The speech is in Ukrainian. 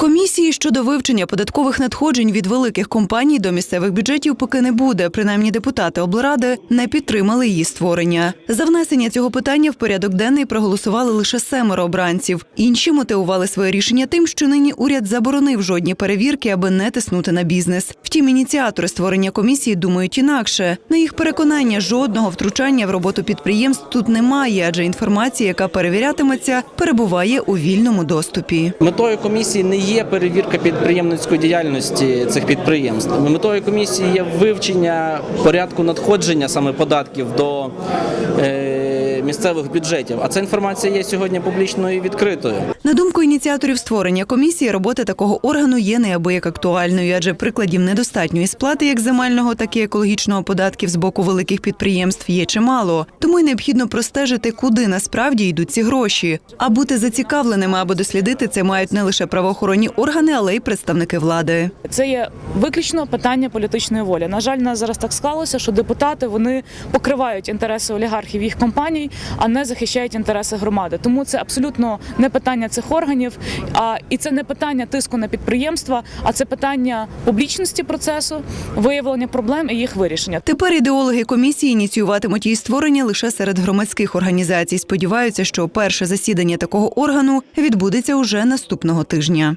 Комісії щодо вивчення податкових надходжень від великих компаній до місцевих бюджетів поки не буде. Принаймні депутати облради не підтримали її створення. За внесення цього питання в порядок денний проголосували лише семеро обранців. Інші мотивували своє рішення тим, що нині уряд заборонив жодні перевірки, аби не тиснути на бізнес. Втім, ініціатори створення комісії думають інакше. На їх переконання, жодного втручання в роботу підприємств тут немає, адже інформація, яка перевірятиметься, перебуває у вільному доступі. Метою комісії не є перевірка підприємницької діяльності цих підприємств. Метою комісії є вивчення порядку надходження саме податків до е, місцевих бюджетів. А ця інформація є сьогодні публічною і відкритою. На думку ініціаторів створення комісії, робота такого органу є неабияк актуальною, адже прикладів недостатньої сплати як земельного, так і екологічного податків з боку великих підприємств є чимало. Тому й необхідно простежити, куди насправді йдуть ці гроші. А бути зацікавленими або дослідити це мають не лише правоохоронні органи, але й представники влади. Це є виключно питання політичної волі. На жаль, нас зараз так склалося, що депутати вони покривають інтереси олігархів їх компаній, а не захищають інтереси громади. Тому це абсолютно не питання цих органів, а і це не питання тиску на підприємства, а це питання публічності процесу, виявлення проблем і їх вирішення. Тепер ідеологи комісії ініціюватимуть її створення лише серед громадських організацій. Сподіваються, що перше засідання такого органу відбудеться уже наступного тижня.